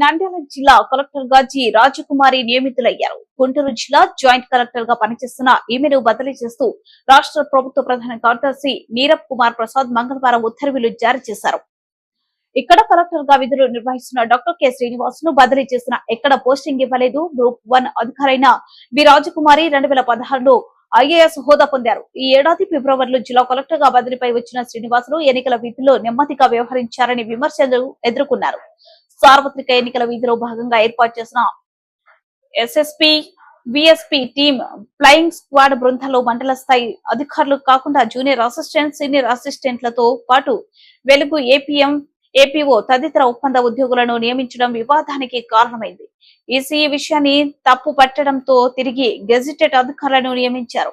నంద్యాల జిల్లా కలెక్టర్గా జి రాజకుమారి నియమితులయ్యారు. గుంటూరు జిల్లా జాయింట్ కలెక్టర్గా పనిచేస్తున్న ఈమెను బదిలీ చేస్తూ రాష్ట్ర ప్రభుత్వ ప్రధాన కార్యదర్శి నీరబ్ కుమార్ ప్రసాద్ మంగళవారం ఉత్తర్వులు జారీ చేశారు. ఇక్కడ కలెక్టర్గా విధులు నిర్వహిస్తున్న డాక్టర్ కె శ్రీనివాస్ను బదిలీ చేసిన ఎక్కడ పోస్టింగ్ ఇవ్వలేదు. గ్రూప్ వన్ అధికారైన బి రాజకుమారి రెండు వేల పదహారులో ఐఏఎస్ హోదా పొందారు. ఈ ఏడాది ఫిబ్రవరిలో జిల్లా కలెక్టర్గా బదిలీపై వచ్చిన శ్రీనివాసులు ఎన్నికల విధిలో నెమ్మదిగా వ్యవహరించారని విమర్శలు ఎదుర్కొన్నారు. సార్వత్రిక ఎన్నికల విధిలో భాగంగా ఏర్పాటు చేసిన SSP VSP team flying squad బృందాల్లో మండల స్థాయి అధికారులు కాకుండా జూనియర్ అసిస్టెంట్ సీనియర్ అసిస్టెంట్లతో పాటు వెలుగు ఏపీఎం ఏపీఓ తదితర ఒప్పంద ఉద్యోగులను నియమించడం వివాదానికి కారణమైంది. ఈసీ ఈ విషయాన్ని తప్పు పట్టడంతో తిరిగి గెజిటెడ్ అధికారులను నియమించారు.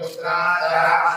पुत्राः